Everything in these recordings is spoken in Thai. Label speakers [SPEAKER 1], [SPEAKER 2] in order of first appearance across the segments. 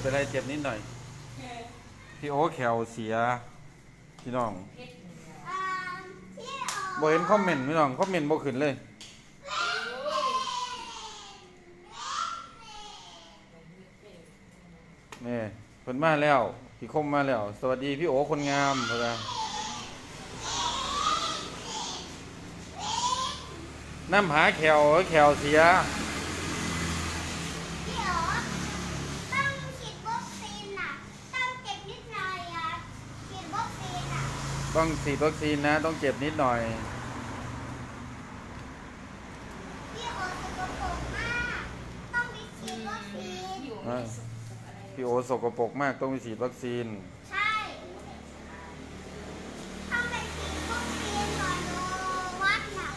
[SPEAKER 1] บอะ
[SPEAKER 2] ไรเจ็บนิดหน่อย พี่โอแขวเสีย พี่น้อง
[SPEAKER 1] เพชรเหนือ
[SPEAKER 3] อ่าพี่โอ
[SPEAKER 2] บ่เห็นคอมเมนต์พี่น้องคอมเมนต์บ่ขึ้นเลยนี่เพิ่นมาแล้ว พี่คมมาแล้ว สวัสดีพี่โอคนงามเพิ่นว่าน้ำหาแขวแขวเสีย
[SPEAKER 3] พี่โอต้องฉีดวัคซีนน่ะ ต้องเจ็บนิดหน่อยอะฉีดวัคซีนอะ
[SPEAKER 2] ต้องฉีดวัคซีนนะ ต้องเจ็บนิดหน่อย
[SPEAKER 3] พี่โอสกปรกมากต้องไปฉีดวัคซีน
[SPEAKER 1] อยู่
[SPEAKER 2] อ่า
[SPEAKER 1] ไม่สุขอะไรเลย
[SPEAKER 2] พี่โอสกปรกมากต้องไปฉีดวัคซีน
[SPEAKER 3] ใช่ ต้องไปฉีดวัคซีนก่อนโดวัดน่ะ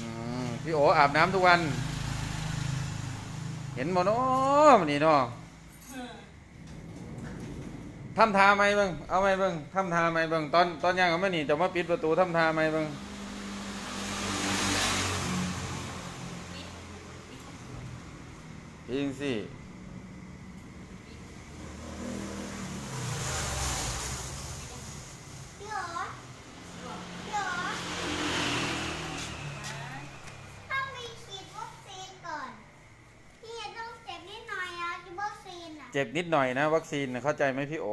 [SPEAKER 2] อืมพี่โออาบน้ำทุกวัน เห็นบ่เนาะมันนี่เนาะ ทำทาไหมเบิ่งเอาไหมเบิ่งทำทาไหมเบิ่งตอนตอนย่างเอามานี่จะมาปิดประตูทำทาไหมเบิ่งจริงสิ
[SPEAKER 3] พี่โอพี่โอต้องไปฉีดวัคซีนก่อน พี่ต้องเจ็บนิดหน่อยอะฉีดวัคซีนอะ
[SPEAKER 2] เจ็บนิดหน่อยนะ วัคซีนน่ะเข้าใจไหมพี่โอ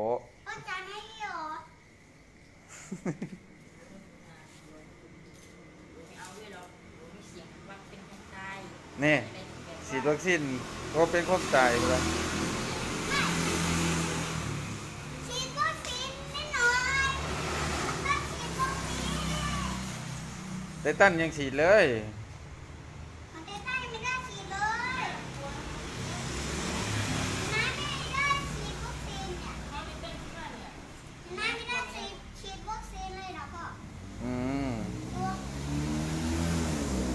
[SPEAKER 3] เข้าใจไหมพี่โอ
[SPEAKER 1] ไม่เอาด้วยหรอกไม่เสี่ยงว่าเป็นคนตาย
[SPEAKER 2] นี่
[SPEAKER 1] อะไรแบบ
[SPEAKER 2] ฉีดวัคซีนก็เป็นคนตายไปแล้ว
[SPEAKER 3] ฉีดวัคซีนนิดหน่อยต้องฉีดวัคซีน
[SPEAKER 2] ไตตันยังฉีดเลย
[SPEAKER 3] ของเต้ต้ายังไม่ได้ฉีดเลยน้าไม่ได้ฉีดวัคซีนเนี่ย
[SPEAKER 1] เขาไม่เป็นที่ว่าเนี่ย
[SPEAKER 3] น้าไม่ได้ฉีดฉีดวัคซีนเลยเหรอพ่อ
[SPEAKER 2] อืม
[SPEAKER 3] ตัว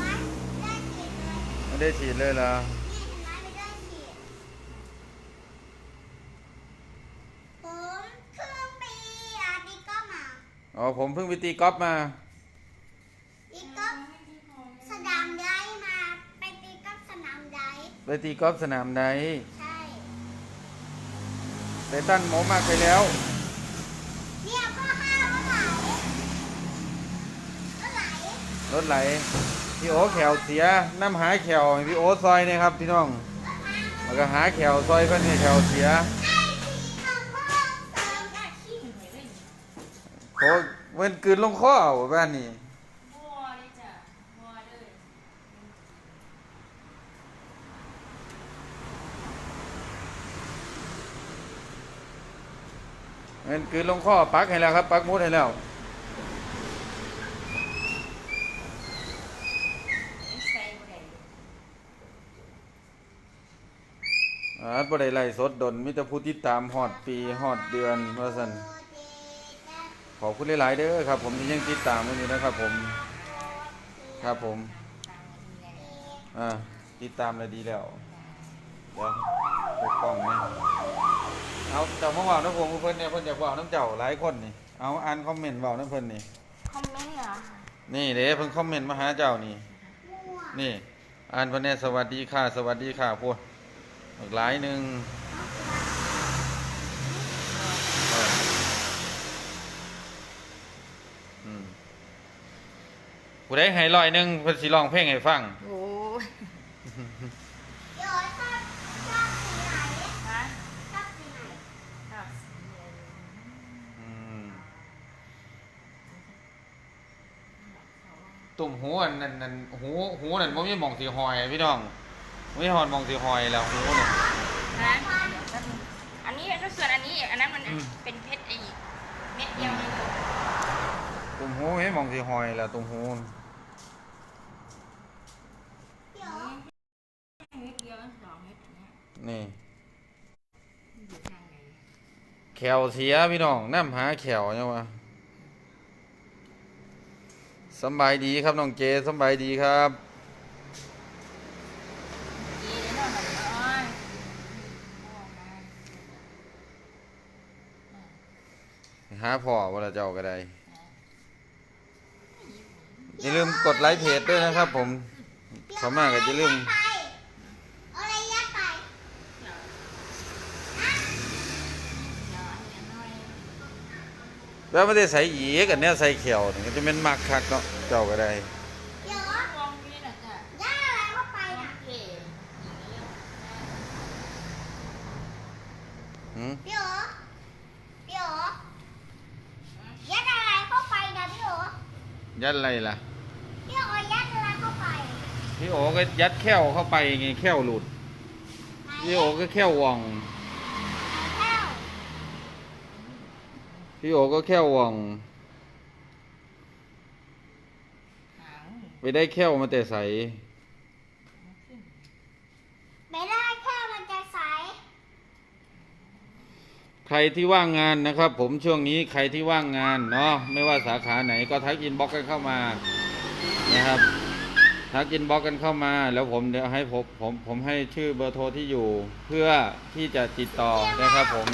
[SPEAKER 3] น้าได้ฉีดเลย
[SPEAKER 2] ไม่ได้ฉีดเลยเหรอ
[SPEAKER 3] นี่น้าไม่ได้ฉีดผมเพิ่งไปอาดิก็มา
[SPEAKER 2] อ๋อผมเพิ่งไปตีกอล์ฟมา
[SPEAKER 3] ดิก็สนามไดมาไปตีกับสนามได
[SPEAKER 2] ไปตีกอล์ฟสนามไหน
[SPEAKER 3] ใช่
[SPEAKER 2] ไตตันโมมากไปแล้ว
[SPEAKER 3] เนี่ยพ่อห้าวก็ไหลก็ไหล
[SPEAKER 2] รถไหล พี่โอแขวเสียน้ำหาแขวพี่โอซอยเนยครับพี่น้องแล้วก็หาแขวซอยเพื่อนแขวเสีย
[SPEAKER 3] ไอ้ที่น้องพ่อเสริม
[SPEAKER 1] ได้ขี้หวยเลย
[SPEAKER 2] โคเว้นกืนลงคอเอาบ้านนี้
[SPEAKER 1] บัวเลยจ้ะบัวเลย
[SPEAKER 2] เว้นกลืนลงคอปักให้แล้วครับ ปักมุดให้แล้ว
[SPEAKER 1] ไม่ใส่บ่ได้
[SPEAKER 2] อ่าบ่ได้ไล่สดดนมิตรผู้ติดตามฮอดปีฮอดเดือนว่าซั่นขอบคุณหลายๆเด้อครับ ผมที่ยังติดตามอยู่นี่นะครับ ผม ครับผม
[SPEAKER 1] ตามกันนี่แหละ
[SPEAKER 2] อ่าติดตามเลยดีแล้วเดี๋ยวปกป้องนี่เอาเจ้ามาเว้าน้ำผมเพิ่นเนี่ยเพิ่นอยากเว้าน้ำเจ้าหลายคนนี่เอาอ่านคอมเมนต์เว้าน้ำเพิ่นนี่
[SPEAKER 1] คอมเมนต์เหรอ
[SPEAKER 2] นี่เด้เพิ่นคอมเมนต์มาหาเจ้านี่ นี่ อ่านเพิ่นเนี่ยสวัสดีค่ะ สวัสดีค่ะพวก อีกหลายหนึ่งเอออืมผู้ให้ร้อยหนึ่งเพิ่นสิร้องเพลงให้ฟัง
[SPEAKER 1] โอ้ย
[SPEAKER 3] เดี๋ยวชอบชอบสีไหน
[SPEAKER 1] ฮะครับ
[SPEAKER 2] อืมตุ่มหูอันนั้นนั่นหูหูนั่นบ่มีหม่องสิหอยพี่น้อง ไม่หอดมองสีหอยแล้วหูเนี่ย
[SPEAKER 1] นะอันนี้ก็ส่วนอันนี้อันนั้นมัน
[SPEAKER 2] อืม
[SPEAKER 1] เป็นเพชรไอ้เม็ดเดียวเอง
[SPEAKER 2] ตุ่มหูไม่มองสีหอยแล้วตุ่มหู
[SPEAKER 3] พี่อ๋อ
[SPEAKER 1] เม็ดเดียวสองเม็ดอันเนี้ย
[SPEAKER 2] นี่
[SPEAKER 1] อยู่ทางไหน
[SPEAKER 2] แขวเสียพี่น้องน้ำหาแขวยังวะสำบายดีครับน้องเจสำบายดีครับ
[SPEAKER 1] ดีเลยเนาะแบบอ้อยออกมา
[SPEAKER 2] พ่อว่าเจ้าก็ได้อย่าลืมกดไลค์เพจด้วยนะครับผมขอมากก็จะลืม
[SPEAKER 3] ไปเรยัดไป
[SPEAKER 1] เดี๋ยวเดี๋ยวอันนี้น้อย
[SPEAKER 2] แล้วไม่ได้ใส่อีกอันเนี้ยใส่เขียวนี่ก็จะเป็นมักคักเนาะเจ้าก็ได้
[SPEAKER 3] พี่อ๋ ยัดอะไร
[SPEAKER 2] ล่ะ
[SPEAKER 3] พี่อ๋อยัดอะไรเข้าไป
[SPEAKER 2] พี่โอก็ยัดแข้วเข้าไปไงแข้วหลุด พี่โอก็แข้วว่อง
[SPEAKER 3] แก้ว
[SPEAKER 2] พี่โอก็แข้วว่อง
[SPEAKER 1] หาง
[SPEAKER 2] ไปได้แข้วมาแต่ใส
[SPEAKER 3] ไม่ได้แค่มันจะใส
[SPEAKER 2] ใค รที่ว่างงานนะครับ ผมช่วงนี้ใครที่ว่างงานเนาะไม่ว่าสาขาไหนก็ทักอินบ็อกกันเข้ามานะครับทักอินบ็อกกันเข้ามา แล้วผมเดี๋ยวให้ผมผมผมให้ชื่อเบอร์โทรที่อยู่เพื่อที่จะติดต่อนะครับ ผม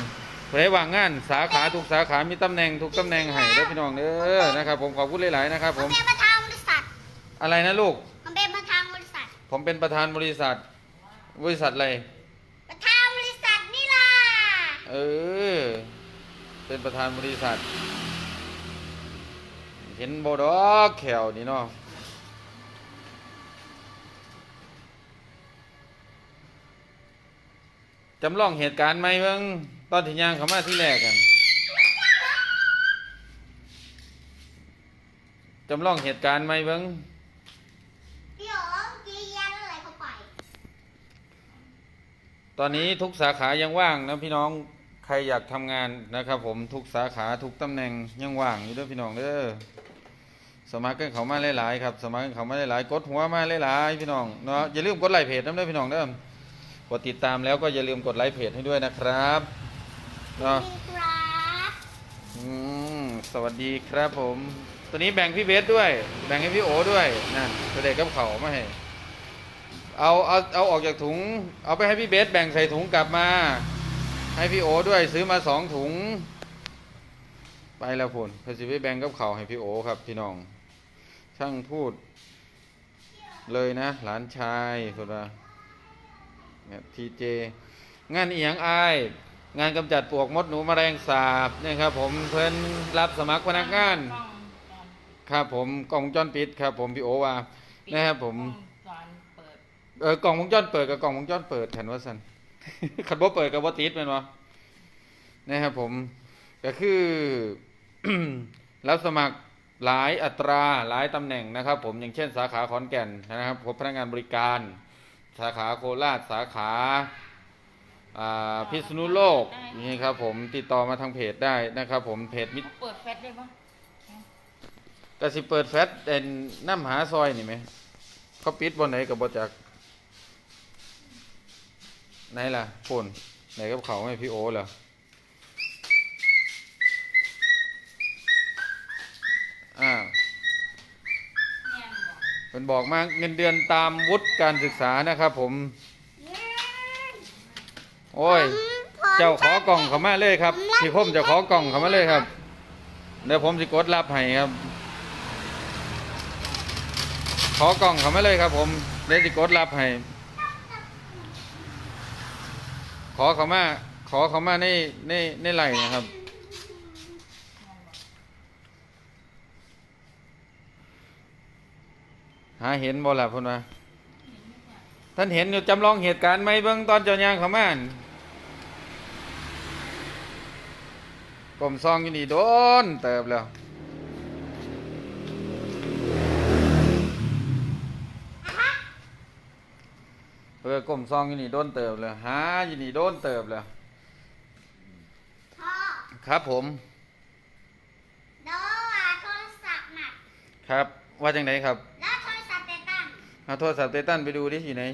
[SPEAKER 2] ใครว่างงานสาขาทุกสาขามีตำแหน่งทุกตำแหน่งให้เด้อพี่น้องเด้อนะครับ ผมขอบคุณหลายๆนะครับผ
[SPEAKER 3] มัน
[SPEAKER 2] ม
[SPEAKER 3] เป็นประธานบริษัท
[SPEAKER 2] อะไรนะลูก
[SPEAKER 3] มันเป็นประธานบริษัท
[SPEAKER 2] ผมเป็นประธานบริษัท บริษัทอะไร
[SPEAKER 3] ประธานบริษัทนี่ล่ะ
[SPEAKER 2] เออ เป็นประธานบริษัท เห็นโบดอกแขวนี่เนาะจำลองเหตุการณ์ไหมเบิ่งตอนที่ย่างเขามาที่แรกกันจำลองเหตุการณ์ไหมเบิ่ง
[SPEAKER 3] พี่อ๋อกียันอะไรเข้าไป
[SPEAKER 2] ตอนนี้ทุกสาขายังว่างนะพี่น้อง ใครอยากทำงานนะครับ ผมทุกสาขาทุกตำแหน่งยังว่างอยู่ด้อพี่น้องเด้อสมัครกันเขามาหลายๆครับสมัครกันเขามาหลายๆกดหัวมาหลายๆพี่น้องเนาะอย่าลืมกดไลค์เพจน้ำเด้อพี่น้องเด้อกดติดตามแล้วก็อย่าลืมกดไลค์เพจให้ด้วยนะครับเนาะอืมสวัสดีครับผม ตัวนี้แบ่งพี่เบสด้วย แบ่งให้พี่โอด้วยนั่นเด็กกับเขามาให้เอาเอาเอาออกจากถุง เอาไปให้พี่เบสแบ่งใส่ถุงกลับมา ให้พี่โอด้วยซื้อมาสองถุง ไปแล้วพุ่นเพอสิไปแบ่งกับเขาวให้พี่โอครับ พี่น้อง ช่างพูด เลยนะ หลานชายสุดาทีเจ งานอีหยังอาย งานกำจัดปลวกมดหนูแมลงสาบเนี่ยครับ ผมเพิ่นรับสมัครพนักงาน
[SPEAKER 1] กล้องตอน
[SPEAKER 2] ครับผมกล้องวงจรปิดครับ ผมพี่โอว่า
[SPEAKER 1] ปิด
[SPEAKER 2] นะครับผม
[SPEAKER 1] กล้องตอนเปิด
[SPEAKER 2] เออกล่องวงจรเปิดกับกล่องวงจรเปิดแทนว่าสัน คันบ่เปิดกับบ่ติดแม่นบ่นะครับผม ก็คือรับสมัครหลายอัตราหลายตำแหน่งนะครับ ผมอย่างเช่น สาขาขอนแก่นนะครับผมพนักงานบริการ สาขาโคราชสาขาอ่าพิษณุโลกนี่ครับ ผมติดต่อมาทางเพจได้นะครับ ผมเพจมิตร
[SPEAKER 1] เปิดแฟลชได้ปะ
[SPEAKER 2] ก็สิเปิดแฟลชเด่นน้ำหาซอยนี่ไหมเขาปิดบนไหนกับบจัก ไหนล่ะปุ่นไหนกับเขาไม่พี่โอเหรออ้าว
[SPEAKER 1] แม่นบอก
[SPEAKER 2] เป็นบอกมาเงินเดือนตามวุฒิการศึกษานะครับผม โอ้ย เจ้าขอกล่องเขามาเลยครับพี่ผมจะขอกล่องเขามาเลยครับ เดี๋ยวผมสิกดรับให้ครับ ขอกล่องเขามาเลยครับ ผมเดี๋ยวสิกดรับให้ ขอเขามา ขอเขามาในในในไหลนะครับ หาเห็นบ่ล่ะพุ่นว่าท่านเห็นอยู่จำลองเหตุการณ์ไหมเบื้องตอนเจ้ายางเขามานกลมซองอยู่นี่โดนเติบแล้ว เอออก้มซองอยู่นี่โดนเติบเลยหาอยู่นี่โดนเติบเลย
[SPEAKER 3] พ่อ
[SPEAKER 2] ครับผม
[SPEAKER 3] โน้อะโทรศัพท์น่ะ
[SPEAKER 2] ครับว่าจังไดครับ
[SPEAKER 3] แล้วโทรศัพท์เตตัน
[SPEAKER 2] เอาโทรศัพท์ไตตันไปดูดิอยู่ไหน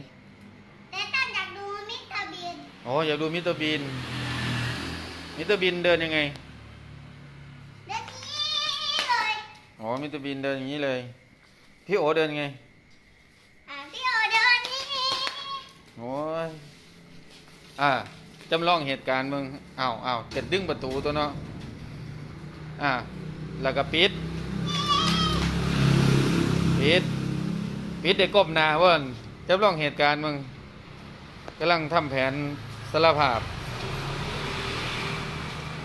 [SPEAKER 3] เตตันอยากดูมิสเตอร์บีน
[SPEAKER 2] อ๋ออยากดูมิสเตอร์บีนมิสเตอร์บีนเดินยังไง
[SPEAKER 3] เดี๋ยวนี้เลย
[SPEAKER 2] อ๋อมิสเตอร์บีนเดินอย่างนี้เลย พี่โอเดินไง
[SPEAKER 3] อะพี่โอเดินนี่
[SPEAKER 2] โอ้ยอ่าจำลองเหตุการณ์มึงอ้าวอ้าวเกิดดึงประตูตัวเนาะอ่าแล้วก็ปิด ปิด ปิดได้ก้มหน้าเว้นจำลองเหตุการณ์มึงกำลังทำแผนสารภาพ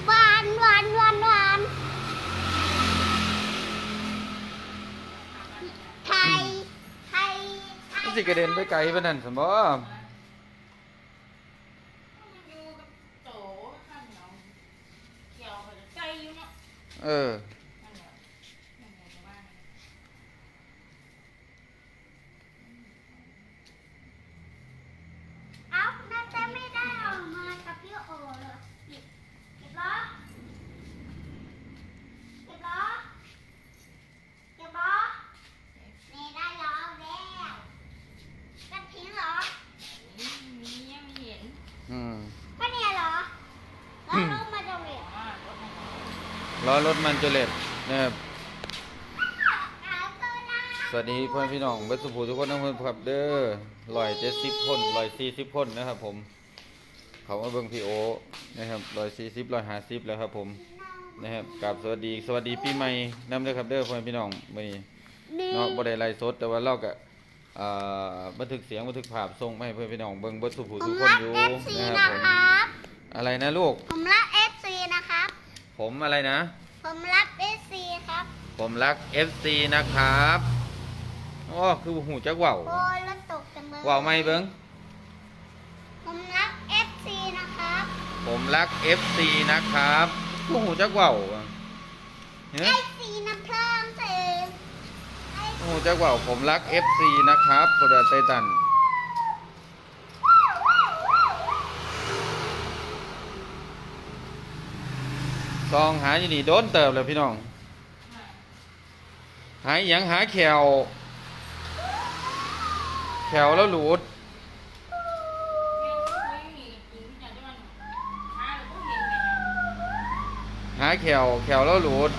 [SPEAKER 3] หวานหวานหวานหวานไทยไทยไทย
[SPEAKER 2] มันสิกระเด็นไปไกลปานนั้นสมบ่
[SPEAKER 1] อยู่กับโตข้าวเหนียวเกี่ยวกับใจอยู่ เนาะ
[SPEAKER 2] เออ
[SPEAKER 1] นั่นแหละนั่นแหละจะว่าไง
[SPEAKER 3] เอ้าน่าจะไม่ได้ออกมากับพี่โอเลยเก็บเก็บล้อเก็บล้อเก็บล้อนี่ได้ล้อแล้วกันทิ้งเหรอ
[SPEAKER 1] นี่มียังไม่เห็น
[SPEAKER 2] อืม
[SPEAKER 3] ก็เนี่ยเหรอแล้วลงมาตรงนี้
[SPEAKER 1] ว่ารถมัน
[SPEAKER 2] ล้อรถมันจะเล็ดนะครับ
[SPEAKER 3] เอาตัวนะ
[SPEAKER 2] สวัสดีเพื่อนพี่น้องเบิร์สุภูทุกคนทั้งเพื่อนครับเด้อร้อยเจ็ดสิบคนร้อยสี่สิบคนนะครับ ผม เขามาเบิ่งพี่โอนะครับร้อยสี่สิบร้อยห้าสิบแล้วครับ ผมนะครับกราบสวัสดีสวัสดีปีใหม่นำเด้อครับเด้อเพื่อนพี่น้องมื้อนี้
[SPEAKER 3] นี่
[SPEAKER 2] เนาะบ่ได้ไลฟ์สดแต่ว่าเราก็อ่าบันทึกเสียงบันทึกภาพส่งมาให้เพื่อนพี่น้องเบิ่งเบิร์สุภู
[SPEAKER 3] ผ
[SPEAKER 2] ทุ
[SPEAKER 3] ม
[SPEAKER 2] กคน
[SPEAKER 3] รัก
[SPEAKER 2] อยู่
[SPEAKER 3] เอฟซี
[SPEAKER 2] นะค
[SPEAKER 3] นะ
[SPEAKER 2] รับผม
[SPEAKER 3] ครับ
[SPEAKER 2] อะไรนะลูก
[SPEAKER 3] ผมรักเอฟซีนะครับ
[SPEAKER 2] ผมอะไรนะ
[SPEAKER 3] ผมรักเอฟซีครับ
[SPEAKER 2] ผมรัก FC นะครับอ๋อคือหูจักว่าว
[SPEAKER 3] โอ้ยรถตกจังเลย
[SPEAKER 2] ว่าวไม่เบิ่ง
[SPEAKER 3] ผมรักเอฟซีนะครับ
[SPEAKER 2] ผมรัก FC นะครับผู้หูจักเว่าวอะ
[SPEAKER 3] ไอ
[SPEAKER 2] เฮ้ย
[SPEAKER 3] ซีน้ำเพลิงเสมไอ
[SPEAKER 2] ผู้หูจักเว่าวผมรัก FC นะครับโปรดไตตัน ซองหาอยู่นี่โดนเติบเลยพี่น้อง หายยังหาแขว แขวแล้วหลุด
[SPEAKER 1] หาแล้วก็เห็นไง
[SPEAKER 2] หาแขวแขวแล้วหลุด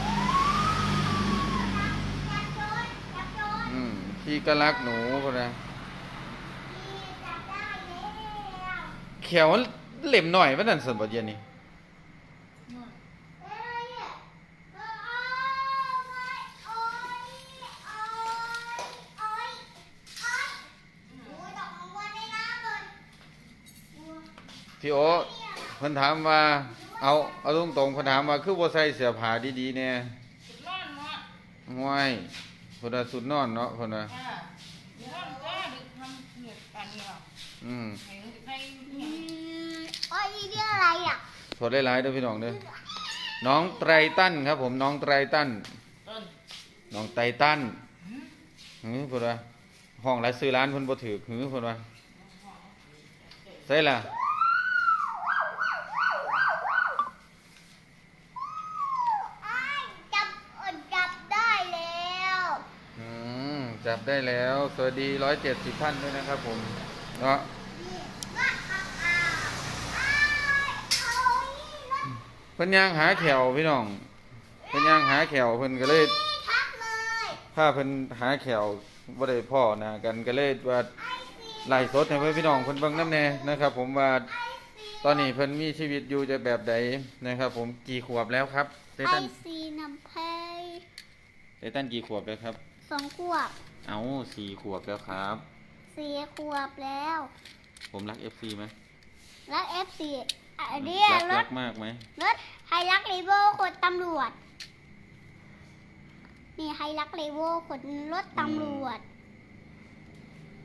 [SPEAKER 2] อืมพี่ก็รักหนูคนนะ
[SPEAKER 3] แข
[SPEAKER 2] วเหล่มหน่อยว่านั่นสนบทเย็นนี่
[SPEAKER 1] น
[SPEAKER 3] เอ้ยเอ้ยโอ้ยโอ้ยโอ้ยโอ้ยโอ้ยดอกมะม่วงในน้ำเลยโอ้ย
[SPEAKER 2] พี่โอเพิ่นถามว่า เอาเอาตรงตรงๆเพิ่นถามว่าคือบ่ใส่เสื้อผ้าดีๆแน่
[SPEAKER 1] สุดร้อนเนาะ
[SPEAKER 2] ห้วยเพิ่นว่าสุดนอนเนาะเพิ่นว่า
[SPEAKER 1] อ่าเดี๋ยวร้อนก็ดึกทำเหนื่อยป่านนี้หรอ
[SPEAKER 2] อืม
[SPEAKER 1] ไหนมึงจะให้
[SPEAKER 3] อื
[SPEAKER 1] เนี่ย
[SPEAKER 3] มโอ้ยนี่เรื่องอะไรอะ
[SPEAKER 2] สดหลายๆเด้อพี่น้องเด้อน้องไตรตันครับผมน้องไตรตัน
[SPEAKER 1] ต้น
[SPEAKER 2] น้องไตรตันหือเพิ่นว่าห้องหลายซื้อร้านเพิ่นบ่ถูกหือเพิ่นว่าใส่ล่ะ
[SPEAKER 3] อ้ายจับเอิ้นจับได้แล้ว
[SPEAKER 2] อืมจั บได้แล้ว สวัสดี170ท่านด้วยนะครับผม เนาะ
[SPEAKER 3] นี่ว่าอ้าวอ้าวอ้ายเอานี่รถ
[SPEAKER 2] เพิ่นย่างหาแขวพี่น้องเพิ่นย่างหาแขวเพิ่นก็เลย
[SPEAKER 3] นี่ทักเลย
[SPEAKER 2] ถ้าเพิ่นหาแขวบ่ได้พ่อหนะกันก็เลยว่า
[SPEAKER 3] ไอ้สี
[SPEAKER 2] ไล่สดให้เพื่อนพี่น้องเพิ่นเบิ่งน้ำแน่นะครับ ผมว่า
[SPEAKER 3] ไอ้สี
[SPEAKER 2] ตอนนี้เพิ่นมีชีวิตอยู่จะแบบใดนะครับ ผมกี่ขวบแล้วครับเต
[SPEAKER 3] ไอ้
[SPEAKER 2] ตัน
[SPEAKER 3] สีน้ำเพย
[SPEAKER 2] เตตันกี่ขวบแล้วครับ
[SPEAKER 3] สองขวบ
[SPEAKER 2] เอ้าสี่ขวบแล้วครับ
[SPEAKER 3] สี่ขวบแล้ว
[SPEAKER 2] ผมรัก FC ไหม
[SPEAKER 3] แล้วเอฟซีอันนี้
[SPEAKER 2] รัก
[SPEAKER 3] ร
[SPEAKER 2] รั
[SPEAKER 3] ถ
[SPEAKER 2] กมากไหม
[SPEAKER 3] รถไฮรักเลโวขนตำรวจ นี่ไฮรักเลโวขนรถตำรวจ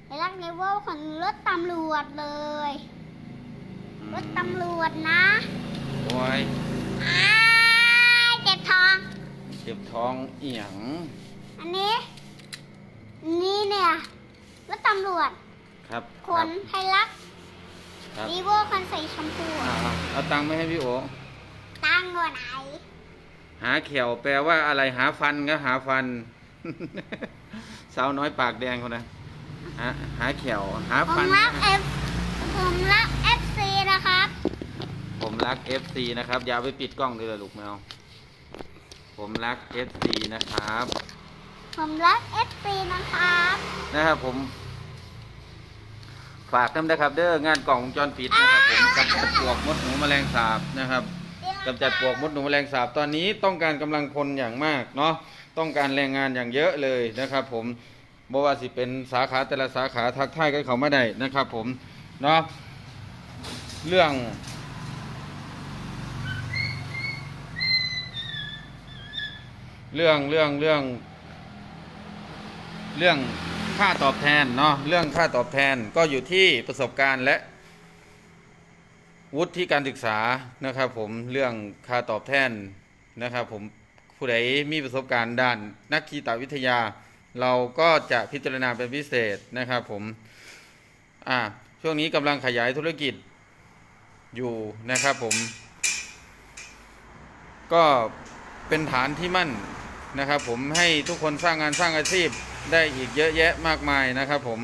[SPEAKER 3] ไฮรักเลโวขนรถตำรวจเลย รถตำรวจนะ
[SPEAKER 2] โอ้ย
[SPEAKER 3] อ้ายเจ็บท้อง
[SPEAKER 2] เจ็บท้องเอียง
[SPEAKER 3] อันนี้ นี่เนี่ยรถตำรวจ
[SPEAKER 2] คครับ
[SPEAKER 3] ข
[SPEAKER 2] ครับ
[SPEAKER 3] นไฮลัก
[SPEAKER 2] ครับ
[SPEAKER 3] รีโวคันใส่แชมพู
[SPEAKER 2] อ่าเอาเอาตังค์ไม่ให้พี่โอ
[SPEAKER 3] ตั้งก่อนไหน
[SPEAKER 2] หาเขียวแปลว่าอะไรหาฟันก็หาฟัน สาวน้อยปากแดงคนนะหาหาเขียวหา
[SPEAKER 3] ผ
[SPEAKER 2] ฟั
[SPEAKER 3] ม
[SPEAKER 2] น
[SPEAKER 3] รักเอฟผมรักเอฟซีนะครับ
[SPEAKER 2] ผมรัก FC นะครับอย่าเอาไปปิดกล้องเลยลูกแมวผมรัก FC นะครับ
[SPEAKER 3] ผมรักเอฟซีนะครับ
[SPEAKER 2] นะครับผม ฝากน้ำนะครับ เด้องานกล่องวงจรปิดนะครับผมกำจัดปลวกมดหนูแมลงสาบนะครับกำจัดปลวกมดหนูแมลงสาบตอนนี้ต้องการกำลังพลอย่างมากเนาะต้องการแรงงานอย่างเยอะเลยนะครับ ผมบ่ว่าสิเป็นสาขาแต่ละสาขาทักทายกันเขามาได้นะครับ ผมเนาะเรื่องเรื่องเรื่องเรื่อง เรื่องค่าตอบแทนเนาะเรื่องค่าตอบแทนก็อยู่ที่ประสบการณ์และ วุฒิการศึกษานะครับ ผมเรื่องค่าตอบแทนนะครับ ผมผู้ใดมีประสบการณ์ด้านนักคีตวิทยา เราก็จะพิจารณาเป็นพิเศษนะครับ ผมอ่าช่วงนี้กำลังขยายธุรกิจอยู่นะครับ ผม ก็เป็นฐานที่มั่นนะครับ ผมให้ทุกคนสร้างงานสร้างอาชีพ ได้อีกเยอะแยะมากมายนะครับผม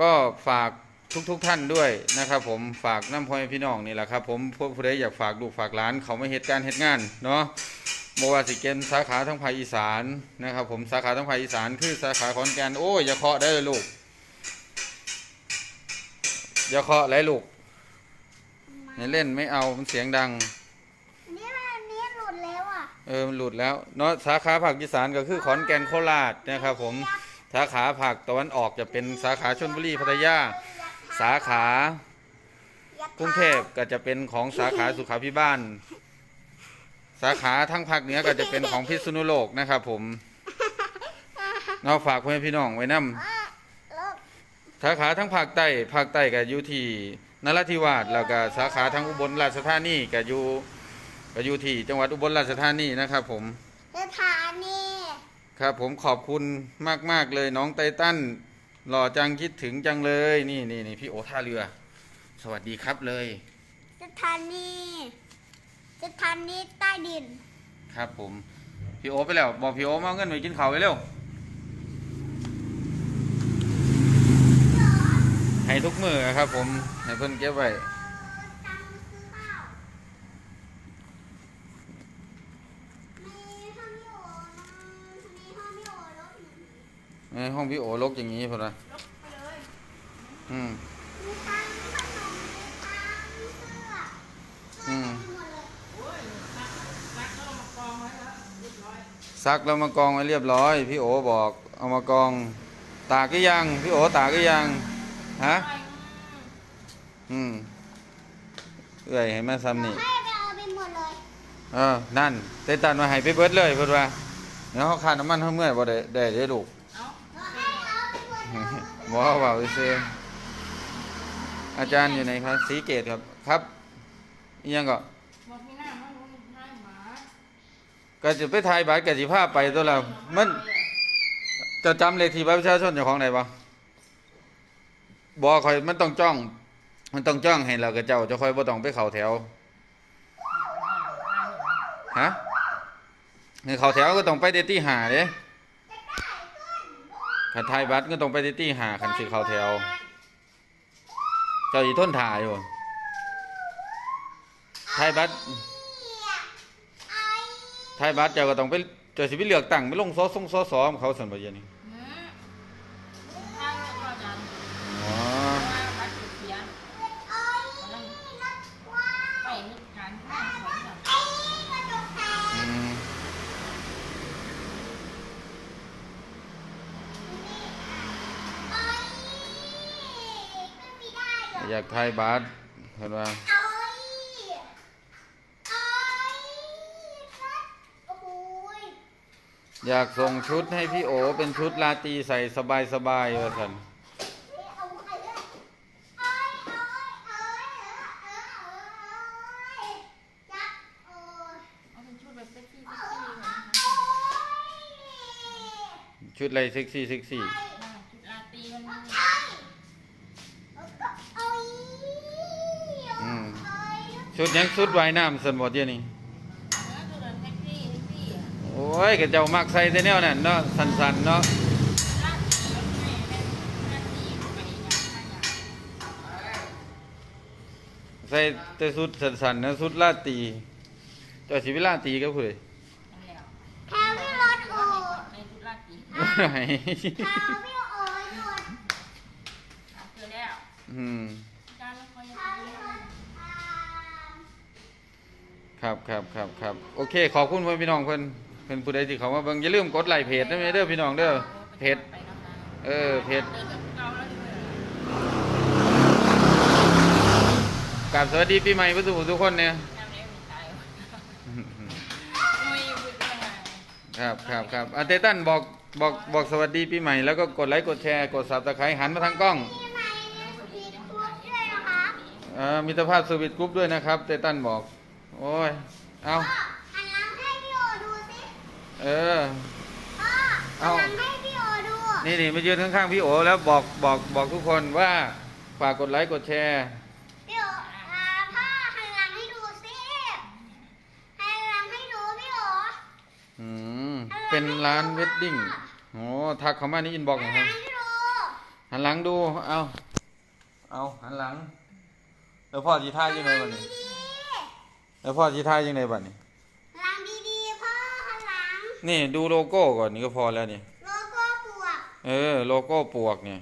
[SPEAKER 2] ก็ฝากทุกๆทท่านด้วยนะครับ ผมฝากน้ำพ่อแม่พี่น้องนี่แหละครับ ผมพวกผู้ใดอยากฝากลูกฝากหลาน เขาไม่เหตุการณ์เหตุงานเนาะบวาสิเกนสาขาทั้งภาคอีสานนะครับ ผมสาขาทั้งภาคอีสานคือสาขาขอนแก่นโอ้ยอย่าเคาะได้เลยลูกอย่าเคาะไรลูกอย่เล่นไม่เอามันเสียงดัง
[SPEAKER 3] นี่มันนี้หลุดแล้วอะ
[SPEAKER 2] เออมันหลุดแล้วเนาะสาขาภาคอีสานก็คือขอนแก่นโคราชนะครับผมสาขาภาคตะวันออกจะเป็นสาขาชลบุรีพัทยา สาขากรุงเทพก็จะเป็นของสาขาสุขาพิบาลสาขาทั้งภาคเหนือก็จะเป็นของพิษณุโลกนะครับผมเนาฝากเพื่อนพี่น้องไว้นํ
[SPEAKER 3] อะแล้ว
[SPEAKER 2] สาขาทั้งภาคใต้ภาคใต้ก็อยู่ที่นราธิวาสแล้วก็สาขาทั้งอุบลราชธานีก็อยู่ ก็อยู่ที่จังหวัดอุบลราชธานีนะครับ ผม
[SPEAKER 3] สถานี
[SPEAKER 2] ครับ ผมขอบคุณมาก ๆ เลยน้องไตตันหล่อจังคิดถึงจังเลยนี่นี่นี่พี่โอท่าเรือ สวัสดีครับเลย
[SPEAKER 3] สถานีสถานีใต้ดิน
[SPEAKER 2] ครับผมพี่โอไปแล้ว บอกพี่โอมาเอาเงินไปกินข้าวไปเร็วให้ทุกมือครับ ผมให้เพิ่นเก็บไว้ ในห้องพี่โอลกอย่างนี้พอนะ
[SPEAKER 1] ลบไปเลย
[SPEAKER 2] อืม
[SPEAKER 3] มีตังค์ขนมมีตังค์เสื้อเสื้อ
[SPEAKER 2] อืม
[SPEAKER 3] เต็มไปหมดเลย
[SPEAKER 1] โอ้ยซักซักแล้วเอามากองไว้แล้วเรียบร้อย
[SPEAKER 2] ซักแล้วมากองไว้เรียบร้อย พี่โอบอก เอามากอง ตากก็ยัง พี่โอตากก็ยัง ฮะ
[SPEAKER 1] ไป
[SPEAKER 2] อืมเอื่อยให้แม่ซ้ำนี่
[SPEAKER 3] ให้ไปเอาไปหมดเลย
[SPEAKER 2] เออ นั่นเตตันมาให้ไปเบิดเลยเพิ่นว่าเดี๋ยวเขาขาดน้ำมันเขาเมื่อยบ่ได้ได้เด้ลูก
[SPEAKER 1] เอา
[SPEAKER 3] ก็ให้เอาไปหมด เลย
[SPEAKER 2] บ่เว้าซื่ออาจารย์อยู่ไหนครับสีเกตครับ ครับยังก็
[SPEAKER 1] หมดมีหน้ามันมันให้หมา
[SPEAKER 2] ก็จะไปถ่ายบัตรกสิพาไปตัวละมัน จะจำเลขที่บัตรประชาชนเจ้าของได้บ่บ่ค่อยมันต้องจ้อง มันต้องจ้องให้เรากับเจ้าจะคอยบ่ต้องไปเข้าแถวฮะในเข้าแถวก็ต้องไปเดตี้หาเด้ ขันถ่ายบัตรก็ต้องไปเดตีหาขันสิเข้าแถว เจ้าอีทนถ่ายอยู่ถ่ายบัตร
[SPEAKER 3] ไอ้
[SPEAKER 2] ถ่ายบัตรเจ้าก็ต้องไปเจ้าสิไปเลือกตั้งไปลงซอสงซอสอเขาสันบ่เดี๋ยนี่
[SPEAKER 1] หืมทางรถเราจัน
[SPEAKER 2] อ๋อ
[SPEAKER 1] เพราะว่าบัตรเสีย
[SPEAKER 3] ไอ้
[SPEAKER 1] มันต้อง
[SPEAKER 3] นักว่า
[SPEAKER 1] ไปนึกการข้างของจัน
[SPEAKER 3] ไอ้กระจกแตก
[SPEAKER 2] อืม
[SPEAKER 3] ไอ้ไม่ได้เหร อ
[SPEAKER 2] อยากถ่ายบัตรเห็นว่า
[SPEAKER 3] ไอ้ไอ้นัดโอ้โหย
[SPEAKER 2] อยากส่งชุดให้พี่โอ เป็นชุดลาตรีใส่สบายสบายๆว่าสัน
[SPEAKER 3] เอาใครเนี่ยไอ้ไอ้ไอ้เออเออเออจับโอ้ย
[SPEAKER 1] เอาเป็นชุดแบบเซ็กซี่เซ็กซี่เลยนะคะ
[SPEAKER 3] โอ้ย
[SPEAKER 2] ชุดอะไรเซ็กซี่เซ็กซี่
[SPEAKER 1] อ่าชุดลา
[SPEAKER 2] ชุดหยังชุดว่ายน้ำสันบ่เดี๋ยวนี้
[SPEAKER 1] เออตัวนั้นแท็กซี่แท็กซี่อะ
[SPEAKER 2] โอ้ยก็เจ้ามักใส่แต่แนวนั้นเนาะสันๆเนาะ
[SPEAKER 1] ลาดรถแม่เป็นหน้าที่ไปอย่างนั้นอย่าง
[SPEAKER 2] ใส่แต่ชุดสันๆนะชุดลาตรีเจ้าสิไปลาตรีกับผู้ใด
[SPEAKER 1] นั่นแหละ
[SPEAKER 3] แถวพี่รถอู่
[SPEAKER 1] ในชุดลาดตี
[SPEAKER 2] ไหน
[SPEAKER 3] แถวพี่โอ้ยหยุด
[SPEAKER 1] เอาเจอแล้ว
[SPEAKER 2] อืม
[SPEAKER 1] การแล้วก็ยัง
[SPEAKER 3] แถวพี่รถอ่า
[SPEAKER 2] ครับครับครับครับโอเค ขอบคุณเพื่อนพี่น้องเพิ่นเพิ่นผู้ใดที่เขามาเบิ่งอย่าลืมกดไลค์เพจนะเด้อพี่น้องเด้อเพจ
[SPEAKER 1] ไปน้ำตาล
[SPEAKER 2] เออเพจ
[SPEAKER 1] เดินกับเก่าแล้วด้วย
[SPEAKER 2] กราบสวัสดีปีใหม่ผู้ทุกคนเนี่ย
[SPEAKER 1] น้ำเลี้ยงมีตายไม่บุญยังไง
[SPEAKER 2] ครับครับครับอาเตตันบอกบอกบอกสวัสดีปีใหม่แล้วก็กดไลค์กดแชร์กดซับสไครต์หันมาทางกล้อง
[SPEAKER 3] พี่ใหม่มีครูด้วยนะคะ
[SPEAKER 2] เอ่อมิตรภาพสวิตกรุ๊ปด้วยนะครับเตตันบอก โอ้ย เอา
[SPEAKER 3] พ่อหันหลังให้พี่โอดูสิ
[SPEAKER 2] เออ
[SPEAKER 3] พ่อ
[SPEAKER 2] เอา
[SPEAKER 3] หันหลังให้พี่โอดู
[SPEAKER 2] นี่นี่มายืนข้างๆพี่โอแล้วบอกบอกบอกทุกคนว่าฝากกดไลค์กดแชร์
[SPEAKER 3] พี่โออ่าพ่อหันหลังให้ดูสิหันหลังให้ดูพี่โอ
[SPEAKER 2] อืม เป็นร้านเวดดิ้งโอ้ทักเขามานี่อินบอก
[SPEAKER 3] หัน
[SPEAKER 2] นะ
[SPEAKER 3] ห
[SPEAKER 2] ค
[SPEAKER 3] ลั
[SPEAKER 2] รับ
[SPEAKER 3] งให้ดู
[SPEAKER 2] หันหลังดู เอา เอาหันหลัง แล้วพ่อจีท่ายยังไงบัดนี้
[SPEAKER 3] ดี
[SPEAKER 2] แล้วพ่อจีท่ายยังไงบัดนี้
[SPEAKER 3] ๆหันหลังดีๆพ่อหันหลัง
[SPEAKER 2] นี่ดูโลโก้ก่อนนี่ก็พอแล้วนี่
[SPEAKER 3] โลโก้ปวก
[SPEAKER 2] เออ โลโก้ปลวกเนี่ย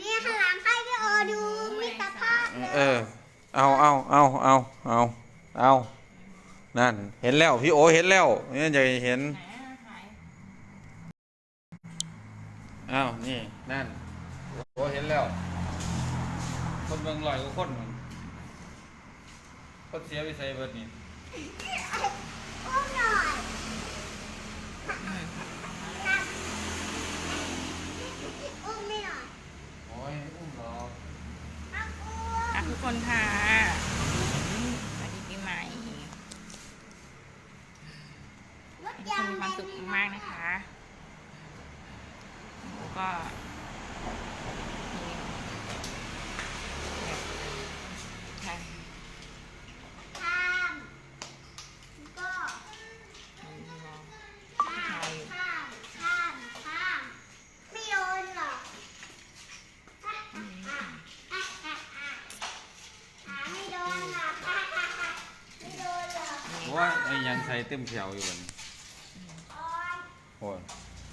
[SPEAKER 3] นี่หันหลังให้พี่โอดูมิตรภาพเลย
[SPEAKER 2] เออ เอาเอาเอาเอาเอาเอานั่น เห็นแล้วพี่โอเห็นแล้วเนี่ยจะเห็น
[SPEAKER 1] ไหนอะหาย
[SPEAKER 2] อ้าวนี่นั่นโอเห็นแล้ว คนเมืองลอยก็คนมัน คนเสียไปใส่เบิดนี่
[SPEAKER 3] อุ้มหน่อยอุ้มไม่หน่อย
[SPEAKER 2] โอ้ยอุ้มหรอ
[SPEAKER 3] อักอุ้
[SPEAKER 1] อะ
[SPEAKER 3] ม
[SPEAKER 1] ทุกคนค่ะสวัสดีปีใหม่
[SPEAKER 3] รถ
[SPEAKER 1] มี
[SPEAKER 3] ยาง
[SPEAKER 1] ความสุขมากนะคะแล้วก็ค่ะ
[SPEAKER 3] ข้ามก็ข้ามข้ามข้ามข้ามไม่โดนหรอกหาไม่โดนหรอกไม่โดนหรอก
[SPEAKER 2] โอ้ยไอ้ยังใส่เต็มแถวอยู่บัดนี้
[SPEAKER 3] โอ๊ย
[SPEAKER 2] โอ้ย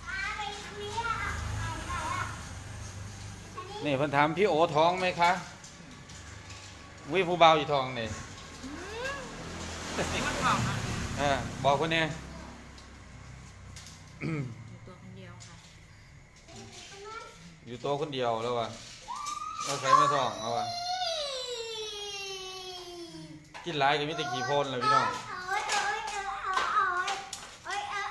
[SPEAKER 3] อาไปทางนี้อะเอาไปอะอันนี้
[SPEAKER 2] นี่เพิ่นถามพี่โอท้องไหมคะวิผู้เบาวอยู่ท้องนี่
[SPEAKER 1] นี่มันกล่องอะ
[SPEAKER 2] เออบอกคนเนี่ย
[SPEAKER 1] อยู่ตัวคนเดียวค่ะ
[SPEAKER 2] อยู่ตัวคนเดียวแล้ววะเราใส่มาท้องเอาวะกินหลายก็มีแต่ขี้โพนเลยพี่น้อง
[SPEAKER 3] โอ๊ยโอ๊ยโอ๊ยโอ๊ยโอ๊ยโอ๊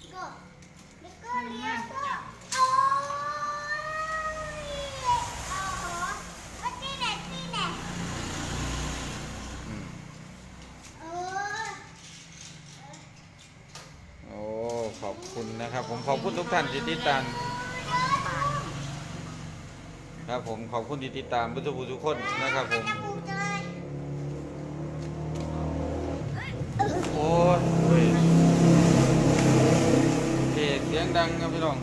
[SPEAKER 3] ย ก็แล้วก็เลี้ยวก็โอ๊ยโอ้โหว่าที่ไหนที่ไหน
[SPEAKER 2] อืม
[SPEAKER 3] เออ
[SPEAKER 2] โอ้ขอบคุณนะครับ ผมขอบคุณทุกท่านที่ติดตามครับผมขอบคุณที่ติดตามทุกผู้ทุกคนนะครับผม
[SPEAKER 3] จมูกเลย
[SPEAKER 2] โอ้ยเฮ้ยเพจเสียงดังครับพี่น้อง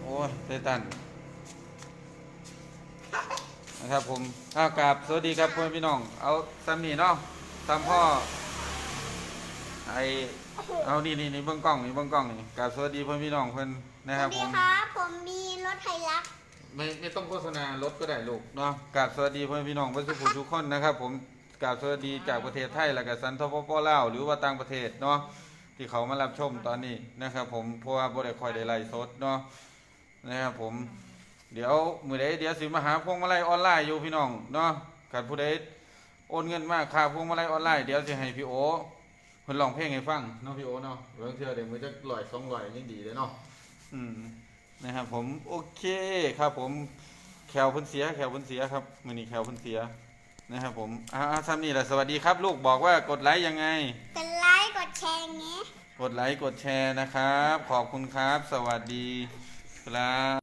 [SPEAKER 2] โอ้ยเตตันนะครับผมอากราบสวัสดีครับพ่อพี่น้อง เอาซ้ำนี่เนาะซ้ำพ่อไอเอานี่นี่นี่เบื้องกล้องนี่เบื้องกล้องนี่กราบสวัสดีพ่อพี่น้องเพิ่นนะครับ
[SPEAKER 3] ส
[SPEAKER 2] ผ
[SPEAKER 3] วัส
[SPEAKER 2] ม
[SPEAKER 3] ดีครับผมมีรถไทยรัก
[SPEAKER 2] ไม่ไม่ต้องโฆษณารถก็ได้ลูกเนาะกราบสวัสดีพ่อพี่น้องเพื่อนสุขุทุกคนนะครับ ผมกราบสวัสดีจากประเทศไทยแล้วก็สันทปปลาวหรือว่าต่างประเทศเนาะที่เขามารับชมตอนนี้นะครับ ผมเพราะว่าบ่ได้คอยได้ไลฟ์สดเนาะ นะครับผม เดี๋ยวมื้อใดเดี๋ยวสิมาหาพวงมาลัยออนไลน์อยู่พี่น้องเนาะกันผู้ใดโอนเงินมาค่าพวงมาลัยออนไลน์เดี๋ยวสิให้พี่โอเพิ่นร้องเพลงให้ฟังเนาะพี่โอเนาะเรื่องเทื่อเดี๋ยวมือจะลอยสองลอยยังดีเลยเนาะอืมนะครับผมโอเคครับผมแขวเพิ่นเสียแขวเพิ่นเสียครับมื้อนี้แขวเพิ่นเสียนะครับผมอ่าอ่าซ้ำนี่แหละสวัสดีครับ ลูกบอกว่ากดไลค์ยังไง
[SPEAKER 3] กดไลค์กดแชร์งี้
[SPEAKER 2] กดไลค์กดแชร์นะครับ ขอบคุณครับ สวัสดี ครับ